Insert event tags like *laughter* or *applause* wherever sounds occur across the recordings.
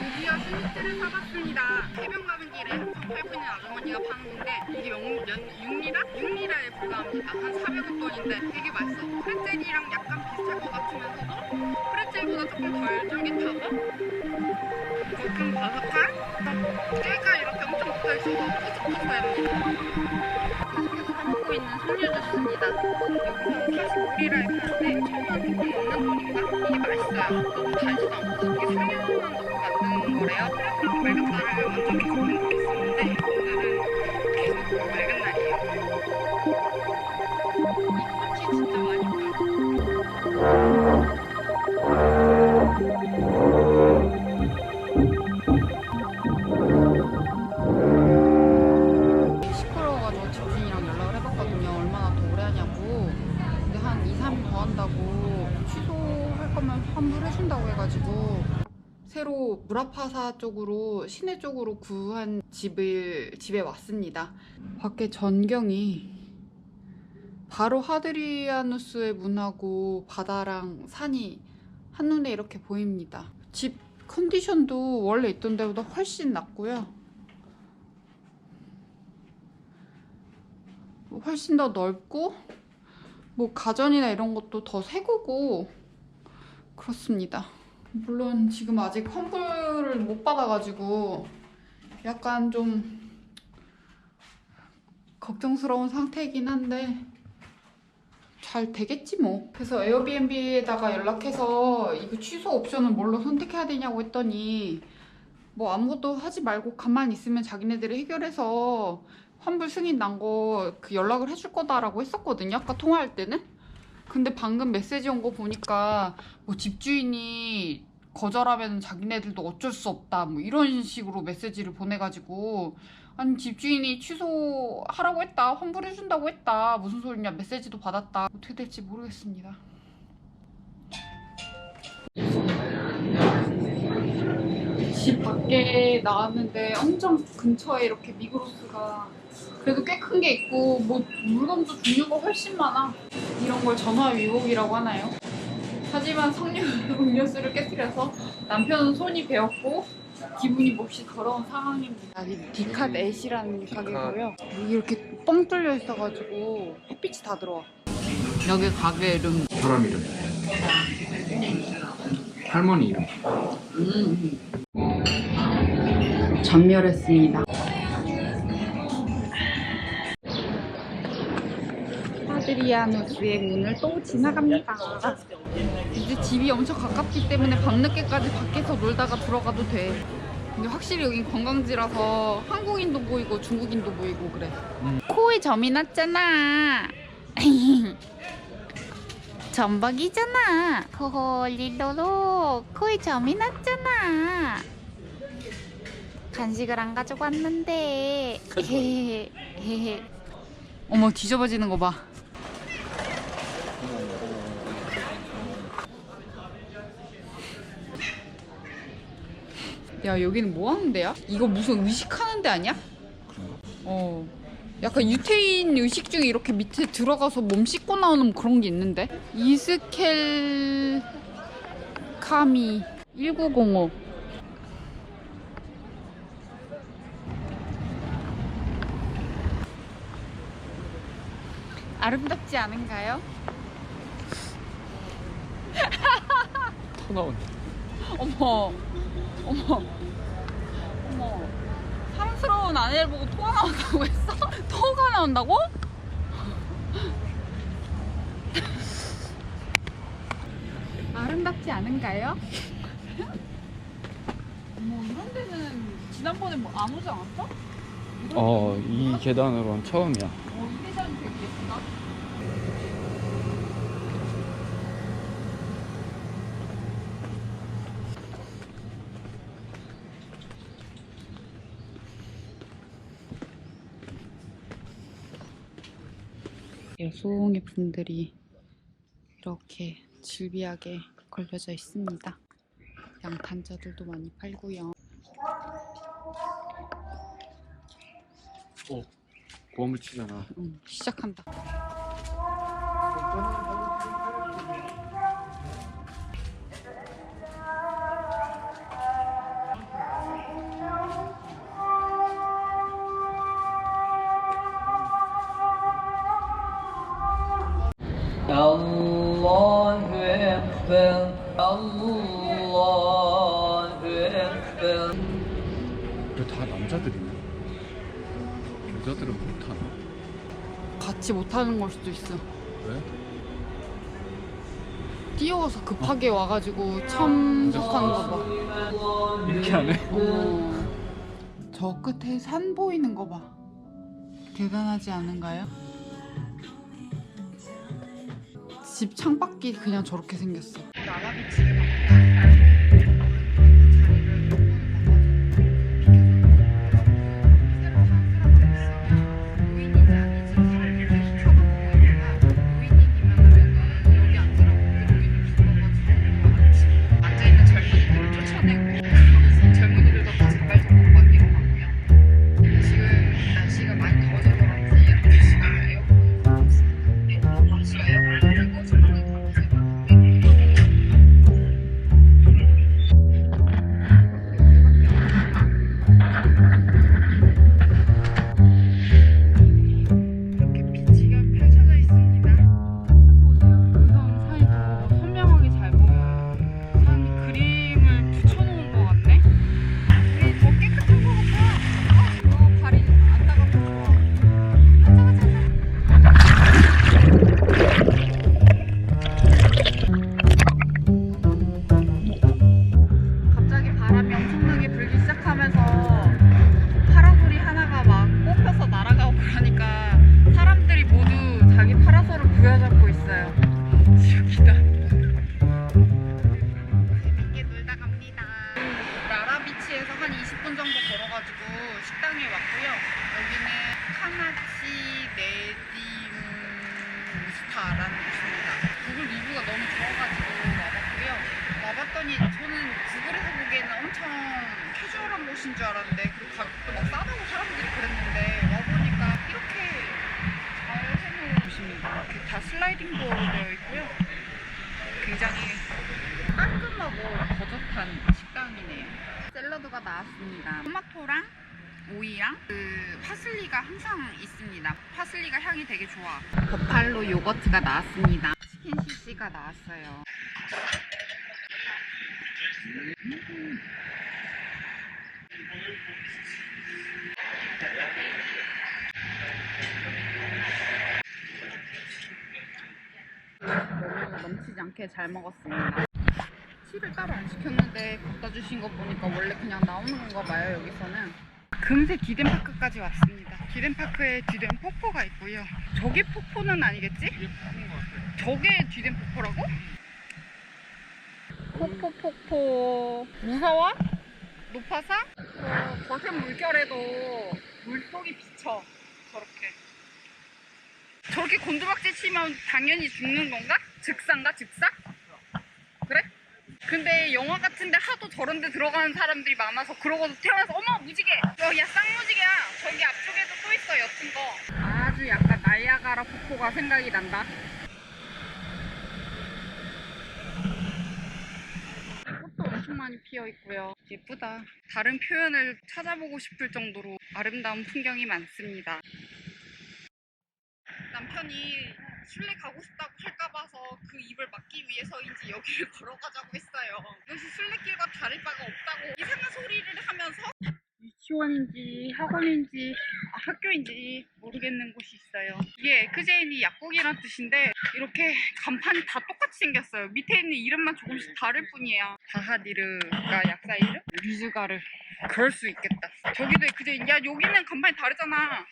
드디어 스니트를 사봤습니다. 해변 가는 길에 팔고 있는 아주머니가 파는 건데 이게 영, 연, 6리라? 6리라에 불과합니다. 한 400원 돈인데 되게 맛있어. 프레첼이랑 약간 비슷할 것 같으면서도 프레첼보다 조금 덜 쫄깃하고 조금 바삭한 깨가 이렇게 엄청 붙어있어서 포석포석합니다. 먹고 있는 석류 주스입니다. 여기서 45리라에 파는데 천원 조금 넘는 돈인가? 이게 맛있어요. 너무 달지도 않고 이게 석류만 넣고 만드는 거래요. 그래서 맑은 날을 먼저 계속 먹고 있었는데 오늘은 계속 맑은 날이에요. 이 새로 무라파사 쪽으로 시내 쪽으로 구한 집을 집에 왔습니다. 밖에 전경이 바로 하드리아누스의 문하고 바다랑 산이 한눈에 이렇게 보입니다. 집 컨디션도 원래 있던 데보다 훨씬 낫고요. 훨씬 더 넓고 뭐 가전이나 이런 것도 더 새거고 그렇습니다. 물론 지금 아직 환불을 못 받아가지고 약간 좀 걱정스러운 상태이긴 한데 잘 되겠지 뭐. 그래서 에어비앤비에다가 연락해서 이거 취소 옵션을 뭘로 선택해야 되냐고 했더니 뭐 아무것도 하지 말고 가만히 있으면 자기네들이 해결해서 환불 승인 난 거 그 연락을 해줄 거다라고 했었거든요. 아까 통화할 때는. 근데 방금 메시지 온 거 보니까 뭐 집주인이 거절하면 자기네들도 어쩔 수 없다 뭐 이런 식으로 메시지를 보내가지고 아니 집주인이 취소하라고 했다 환불해준다고 했다 무슨 소리냐 메시지도 받았다 어떻게 될지 모르겠습니다. 집 밖에 나왔는데 엄청 근처에 이렇게 미그로스가 그래도 꽤 큰 게 있고 뭐 물건도 종류가 훨씬 많아 이런 걸 전화 위복이라고 하나요? 하지만 석류 *laughs* 음료수를 깨뜨려서 남편은 손이 베었고 기분이 몹시 더러운 상황입니다. 여기 디캇 엣이라는 가게고요. 여기 이렇게 뻥 뚫려 있어가지고 햇빛이 다 들어와. 여기 가게 이름 사람 이름 할머니 이름 전멸했습니다. 하드리아누스의 문을 또 지나갑니다. 이제 집이 엄청 가깝기 때문에 밤늦게까지 밖에서 놀다가 들어가도 돼. 근데 확실히 여긴 관광지라서 한국인도 보이고 중국인도 보이고 그래. 코에 점이 났잖아. 점박이잖아. *laughs* 홀리로로 코에 점이 났잖아. 간식을 안 가지고 왔는데. *laughs* 어머 뒤집어지는 거 봐. 야 여기는 뭐 하는 데야? 이거 무슨 의식하는 데 아니야? 어. 약간 유태인 의식 중에 이렇게 밑에 들어가서 몸 씻고 나오는 그런 게 있는데 이스켈 카미 1905 아름답지 않은가요? 터 나온 어머 어머 어머 사랑스러운 아내를 보고 토가 나온다고 했어? *laughs* 토가 나온다고? *laughs* 아름답지 않은가요? *laughs* 어머 이런 데는 지난번에 뭐 안 오지 않았어? 이런 어, 이 계단으로는 처음이야. 어, 이 대장이 되게 예쁘다. 소홍의 분들이 이렇게 질비하게 걸려져 있습니다. 양탄자들도 많이 팔고요. 오, 보험을 치잖아. 음, 시작한다. 같이 못하는 걸 수도 있어. 왜? 뛰어와서 급하게 와가지고 참석하는 거 봐. 이렇게 안 해? 어머. 저 끝에 산 보이는 거 봐. 대단하지 않은가요? 집 창밖이 그냥 저렇게 생겼어. 앉아있는 깔끔하고 거젓한 식당이네요. 샐러드가 나왔습니다. 토마토랑 오이랑 그 파슬리가 항상 있습니다. 파슬리가 향이 되게 좋아. 버팔로 요거트가 나왔습니다. 치킨 CC가 나왔어요. 너 넘치지 않게 잘 먹었습니다. 티를 따로 안 시켰는데 갖다 주신 거 보니까 원래 그냥 나오는 건가 봐요 여기서는 금세 디덴파크까지 왔습니다 디덴파크에 디덴 폭포가 있고요 저게 폭포는 아니겠지? 저게 디덴 폭포라고? 폭포 폭포 무서워? 높아서? 저 거센 물결에도 물속이 비쳐 저렇게 저렇게 곤두박질 치면 당연히 죽는 건가? 즉사인가 즉사? 그래? 근데 영화 같은데 하도 저런 데 들어가는 사람들이 많아서 그러고도 태어나서 어머 무지개! 어, 야 쌍무지개야! 저기 앞쪽에도 또 있어 옅은 거 아주 약간 나이아가라 폭포가 생각이 난다 꽃도 엄청 많이 피어 있고요 예쁘다 다른 표현을 찾아보고 싶을 정도로 아름다운 풍경이 많습니다 남편이 술래 가고 싶다고 할까 봐서 그 입을 막기 위해서인지 여기를 *laughs* 걸어가자고 했어요. 여기서 술래길과 다를 바가 없다고 이상한 소리를 하면서 유치원인지 학원인지 아, 학교인지 모르겠는 곳이 있어요. 이게 에크제인이 약국이란 뜻인데 이렇게 간판이 다 똑같이 생겼어요. 밑에 있는 이름만 조금씩 다를 뿐이에요. 바하디르가 약사 이름? 류즈가르. 그럴 수 있겠다. 저기도 에크제인. 야 여기는 간판이 다르잖아.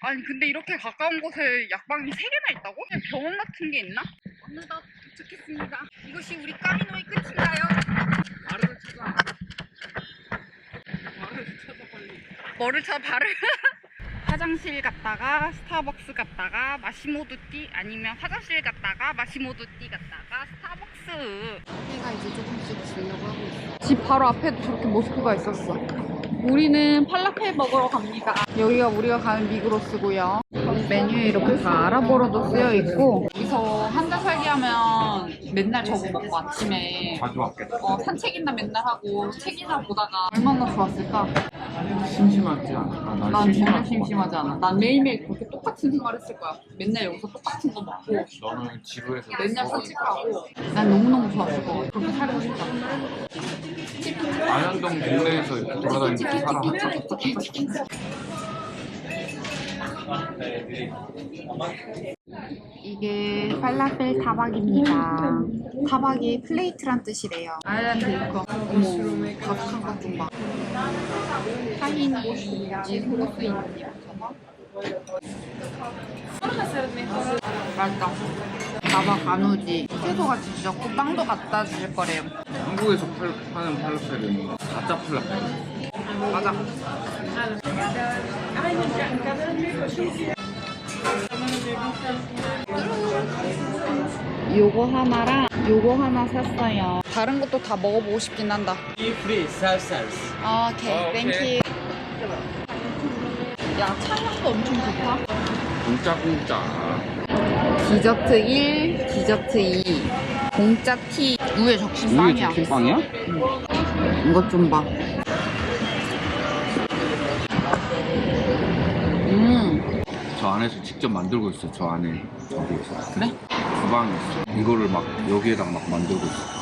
아니 근데 이렇게 가까운 곳에 약방이 세 개나 있다고? 그냥 병원 같은 게 있나? 어느덧 도착했습니다. 이것이 우리 까미노의 끝인가요? 말을 찾아. 말을 찾아 빨리. 뭐를 찾아 발을? *laughs* 화장실 갔다가 스타벅스 갔다가 마시모두띠 아니면 화장실 갔다가 마시모두띠 갔다가 스타벅스 해가 이제 조금씩 지려고 하고 있어 집 바로 앞에도 저렇게 모스크가 있었어 우리는 팔라페 먹으러 갑니다 여기가 우리가 가는 미그로스고요 메뉴에 이렇게 다 알아보러도 쓰여 있고 여기서 한 달 살기 하면 맨날 저거 먹고 아침에 자주 왔겠다. 어, 산책이나 맨날 하고 책이나 보다가 얼마나 좋았을까? 심심하지 않아. 난, 난 전혀 심심할 심심하지 않아. 난 매일매일 그렇게 똑같은 생활 했을 거야. 맨날 여기서 똑같은 거 먹고. 너는 지루해서 맨날 산책하고 난 너무너무 좋았을 것 같아. 그렇게 살고 싶다. 안현동 동네에서 이렇게 돌아다니면서 살아. 이게 팔라펠 타박입니다. 타박이 플레이트란 뜻이래요. 아일랜드 이거 어머 바삭한 것좀 봐. 타히니인지 소스인지 저거. 맛있다. 타박 가누지. 채소가 진짜 좋고 빵도 갖다 주실 거래요. 한국에서 팔, 파는 팔로펠은 가짜 팔로펠. 맞아. 요거 하나랑 요거 하나 샀어요. 다른 것도 다 먹어보고 싶긴 한다. free salsas. 오케이, 땡큐. 야, 차량도 엄청 좋다. 공짜 공짜. 디저트 1, 디저트 2, 공짜 티. 우에 적신 빵이야. 빵이야? 이것 좀 봐. 음, 저 안에서 직접 만들고 있어. 저 안에 저기 있어. 그래? 주방에 있어. 이거를 막 여기에다 막 만들고 있어.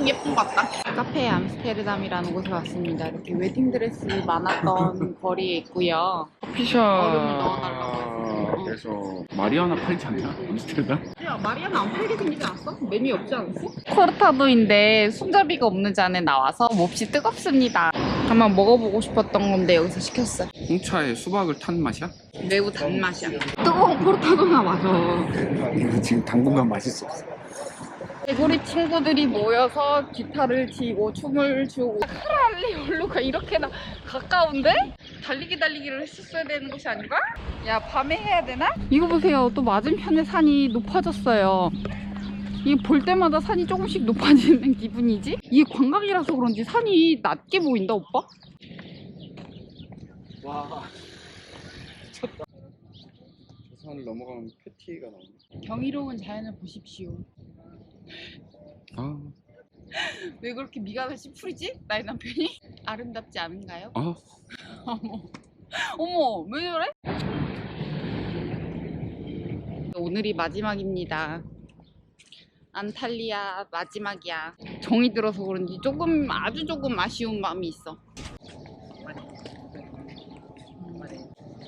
좀 예쁜 것 같다. 카페 암스테르담이라는 곳에 왔습니다. 이렇게 웨딩드레스 많았던 *laughs* 거리에 있고요. 커피숍. 얼음을 넣어달라고 했어. 그래서 마리아나 팔지 않나? 암스테르담? 야, 마리아는 안 팔게 생기지 않았어? 메뉴 없지 않았어? 코르타도인데 손잡이가 없는 잔에 나와서 몹시 뜨겁습니다. 한번 먹어보고 싶었던 건데 여기서 시켰어. 홍차에 수박을 탄 맛이야? 매우 단맛이야. 뜨거운 코르타도나 맞아. 이거 지금 당분간 마실 수 없어. 개구리 친구들이 모여서 기타를 치고 춤을 추고 크랄리 올루가 이렇게나 가까운데? 달리기 달리기를 했었어야 되는 것이 아닌가? 야 밤에 해야 되나? 이거 보세요 또 맞은편에 산이 높아졌어요 이게 볼 때마다 산이 조금씩 높아지는 기분이지? 이게 관광이라서 그런지 산이 낮게 보인다 오빠? 와. 미쳤다. 저 산을 넘어가면 패티가 나오네. 경이로운 자연을 보십시오 아, *laughs* 왜 그렇게 미간을 찌푸리지? 나의 남편이? 아름답지 않은가요? 아, *laughs* 어머, 어머, 왜 저래? 오늘이 마지막입니다. 안탈리아 마지막이야. 정이 들어서 그런지 조금 아주 조금 아쉬운 마음이 있어.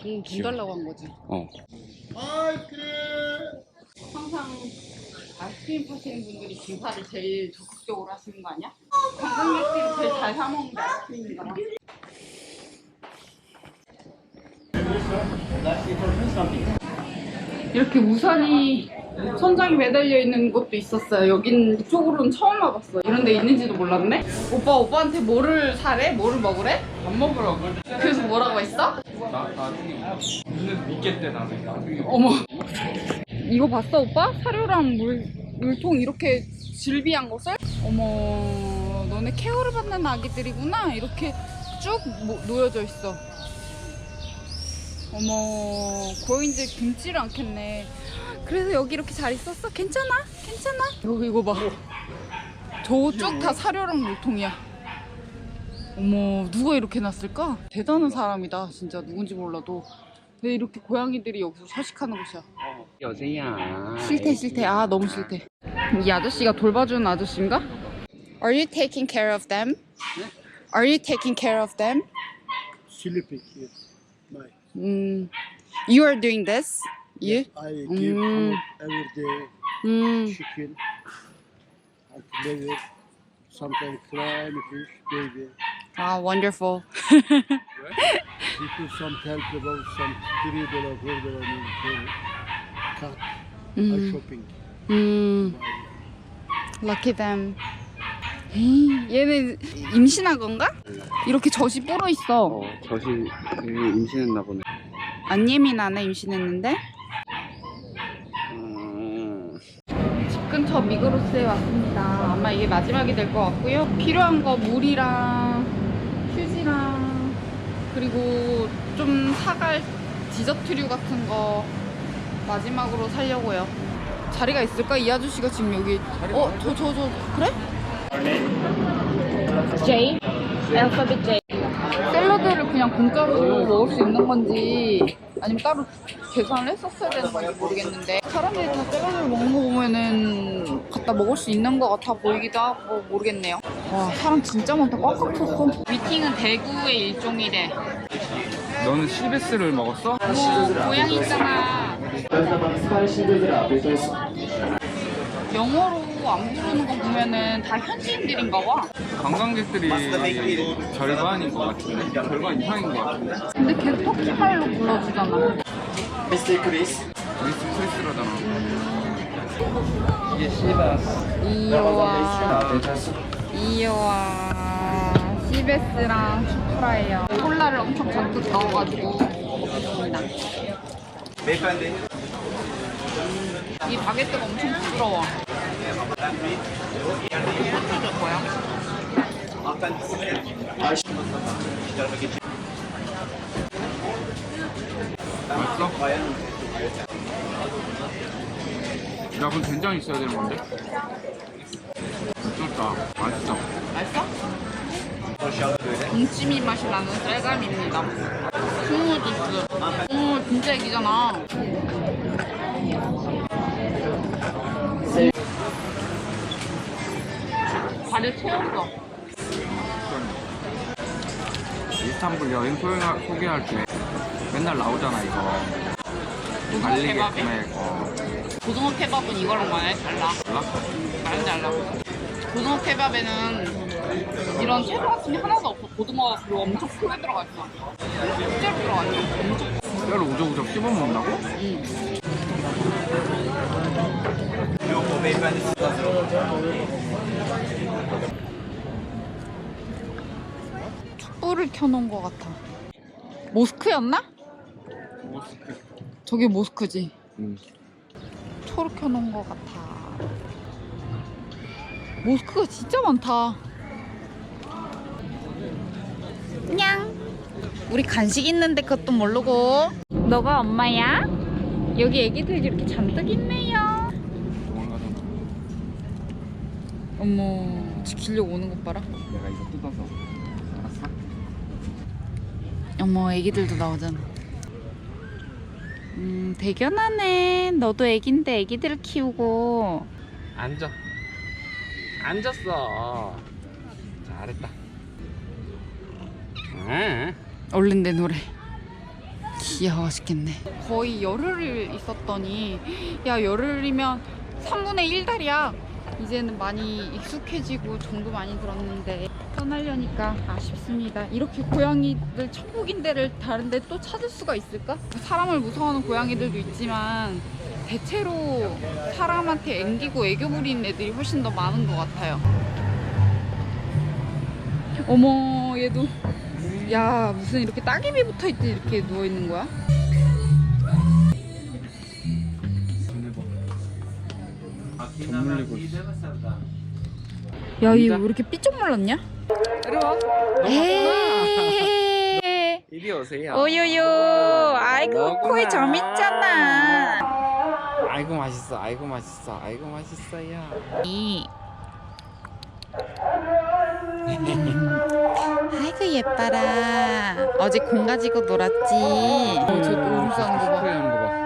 응, 돈 달라고 한 거지. 어. 항상 아이스크림 파시는 분들이 기사를 제일 적극적으로 하시는 거 아니야? 관광객들이 제일 잘 사먹는 게 아이스크림인가 봐. 이렇게 우산이 천장에 매달려 있는 곳도 있었어요. 여긴 이쪽으로는 처음 와봤어. 이런 데 있는지도 몰랐네? 오빠, 오빠한테 뭐를 사래? 뭐를 먹으래? 밥 먹으라고. 그래서 뭐라고 했어? 나, 나중에. 눈에서 믿겠대, 나중에. 나중에. 어머. 이거 봤어, 오빠? 사료랑 물, 물통 이렇게 질비한 것을? 어머, 너네 케어를 받는 아기들이구나. 이렇게 쭉 모- 놓여져 있어. 어머, 고인들 굶지를 않겠네. 그래서 여기 이렇게 잘 있었어? 괜찮아? 괜찮아? 여기 이거 봐. 쭉다 사료랑 물통이야. 어머, 누가 이렇게 놨을까? 대단한 사람이다, 진짜. 누군지 몰라도. 왜 이렇게 고양이들이 여기서 서식하는 곳이야? 여자야. 싫대 싫대 아 너무 싫대 이 아저씨가 돌봐주는 아저씨인가? Are you taking care of them? Are you taking care of them? sleeping here. My, 음, you are doing this? You? I give Mm. food every day, 음, chicken, and liver, sometimes clam, fish, baby. 아 wonderful *laughs* People some help about some three dollar, four dollar, I mean, Cat or 음, shopping. 음, lucky them *gasps* 얘네 임신한 건가? 이렇게 젖이 불어 있어 어, 젖이 임신했나 보네. 안 예민하네 임신했는데 음. 집 근처 미그로스에 왔습니다. 아마 이게 마지막이 될 것 같고요. 필요한 거 물이랑 휴지랑 그리고 좀 사갈 디저트류 같은 거 마지막으로 살려고요. 자리가 있을까? 이 아저씨가 지금 여기 어? 저 저 저 그래? J. Alphabet J. 샐러드를 그냥 공짜로 먹을 수 있는 건지 아니면 따로 계산을 했었어야 되는 건지 모르겠는데 사람들이 다 샐러드를 먹는 거 보면은 갖다 먹을 수 있는 거 같아 보이기도 하고 모르겠네요 와 사람 진짜 많다 꽉꽉 찼어 미팅은 대구의 일종이래 너는 시베스를 먹었어? 뭐 고양이 있잖아 영어로 안 부르는 거 보면은 다 현지인들인가 봐 관광객들이 절반인 것 같은데? 절반 이상인 것 같은데? 근데 계속 터키말로 불러주잖아 Mr. Chris. 우리 스트레스라잖아. Yeshivas. 이요와 이요와 시베스랑 슈프라예요 콜라를 엄청 잔뜩 넣어가지고 먹겠습니다 이 바게트가 엄청 부드러워? 맛있어? 야, 그럼 된장 있어야 되는 건데? 미쳤다. 맛있어. 맛있어? 동치미 맛이 나는 쌀감입니다 숭어 주스 숭어 진짜 애기잖아 발에 채웠어 이스탄불 여행 소개할, 소개할 때 맨날 나오잖아, 이거. 고등어 케밥에 액mek, 어. 고등어 케밥은 이거랑 많이 달라 몰라? 많이 달라 고등어 케밥에는 이런 채소 같은 게 하나도 없어 고등어가 그리고 엄청 크게 들어가 있어 실제로 들어가 있어 엄청 뼈를 우적우적 씹어 먹는다고? 응. 촛불을 켜놓은 것 같아. 모스크였나? 모스크. 저게 모스크지. 응. 초를 켜놓은 것 같아. 모스크가 진짜 많다. 냥. 우리 간식 있는데 그것도 모르고. 너가 엄마야? 여기 애기들 이렇게 잔뜩 있네요. 도망가잖아. 어머, 지키려고 오는 것 봐라. 내가 이거 뜯어서. 알았어? 어머 애기들도 나오잖아 음 대견하네 너도 애긴데 애기들 키우고 앉아. 앉았어. 잘했다. 응. 얼른 내 노래 귀여워 죽겠네 거의 열흘 있었더니 야 열흘이면 3분의 1달이야 이제는 많이 익숙해지고 정도 많이 들었는데 떠나려니까 아쉽습니다 이렇게 고양이들 천국인 데를 다른데 또 찾을 수가 있을까? 사람을 무서워하는 고양이들도 있지만 대체로 사람한테 앵기고 애교 부리는 애들이 훨씬 더 많은 것 같아요 어머 얘도 야 무슨 이렇게 따개비 붙어 있지 이렇게 누워 있는 거야? 전 물리고 있어. 야얘왜 이렇게 삐쩍 말랐냐? 이리 와. 에이 이리 오세요. 오요요 아이고 너구나. 코에 점 있잖아 아이고 맛있어. 아이고 맛있어. 아이고 맛있어요. 이. *laughs* 아이고 예뻐라 어제 공 가지고 놀았지 어, 저 오줌 싸는 거 봐. 스프레이 하는 거 봐.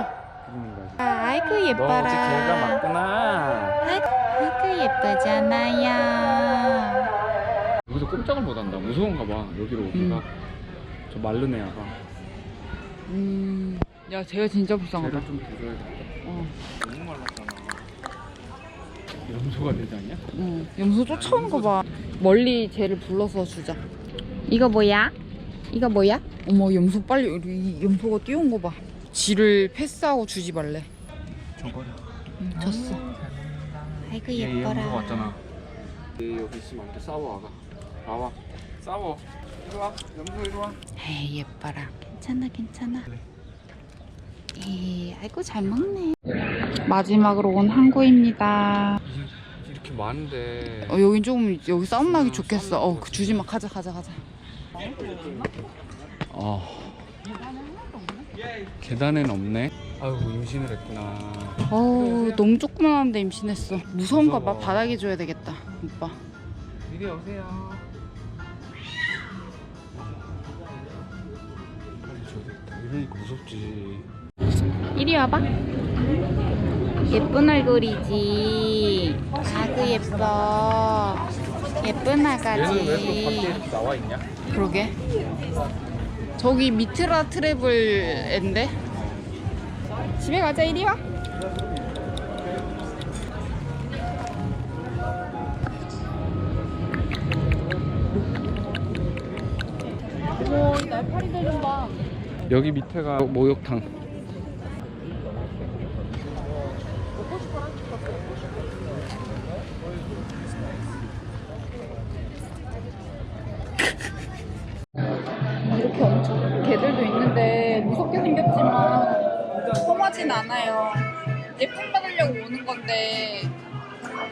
아, 아이고 너 예뻐라 어제 개가 맞구나. 아이고, 아이고 예쁘잖아요 여기서 꼼짝을 못 한다. 무서운가 봐. 여기로 오기가. 저 마른 애야가. 음, 야 쟤가 진짜 불쌍하다 쟤를 좀 데려야겠다. 어, 너무 말랐잖아. 염소가 되지 않냐? 어. 염소 쫓아오는 거봐 멀리 쟤를 불러서 주자 이거 뭐야? 이거 뭐야? 어머 염소 빨리 이 염소가 뛰어온 거 봐 쥐를 패스하고 주지 말래 저거야. 응, 졌어 아이고 얘 염소가 왔잖아. 얘 여기 있으면 안 돼. 싸워 와가. 나와. 싸워. 이리 와. 염소 이리 와. 에이 예뻐라 괜찮아 괜찮아 에이 아이고 잘 먹네 마지막으로 온 항구입니다 이렇게 많은데. 어 여긴 조금 여기 싸움 나기 좋겠어 어 그 주지 마 가자 가자 가자 어. 계단엔 없네. 아유 임신을 했구나. 어우 너무 조그만한데 임신했어. 무서운가 봐. 바닥에 줘야 되겠다, 오빠. 이리 오세요. 빨리 줘야 되겠다. 이러니까 무섭지. 이리 와봐. 예쁜 얼굴이지. 아그 예뻐. 예쁜 아가지. 얘는 왜또 밖에 나와 있냐? 그러게. 저기 미트라 트래블인데. 집에 가자 이리 와. 여기 밑에가 목욕탕. 개들도 있는데 무섭게 생겼지만 험하진 않아요. 예쁨 받으려고 오는 건데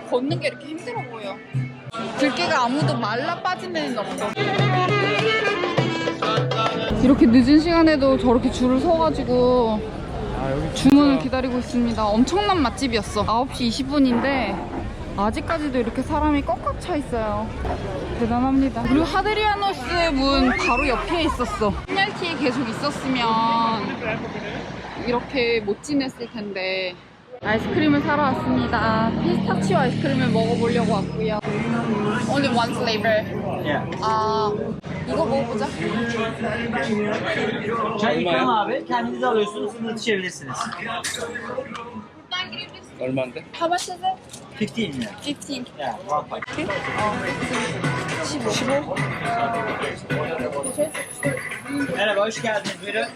걷는 게 이렇게 힘들어 보여. 들개가 아무도 말라 빠진 데는 없어. 이렇게 늦은 시간에도 저렇게 줄을 서가지고 아 주문을 기다리고 있습니다. 엄청난 맛집이었어. 9시 20분인데 아직까지도 이렇게 사람이 꽉꽉 차 있어요. 대단합니다. 그리고 하드리아노스 문 바로 옆에 있었어. PRT에 계속 있었으면 이렇게 못 지냈을 텐데. 아이스크림을 사러 왔습니다. 피스타치오 아이스크림을 먹어보려고 왔고요. Only one flavor. 아, 이거 먹어보자. Çay ikram abi. Kendiniz alıyorsunuz, sınır içebilirsiniz. 얼마인데? How much is it? 15 lira. 15. Yeah, one pack. 어, 15. 15? Merhaba, hoş geldiniz. Buyurun.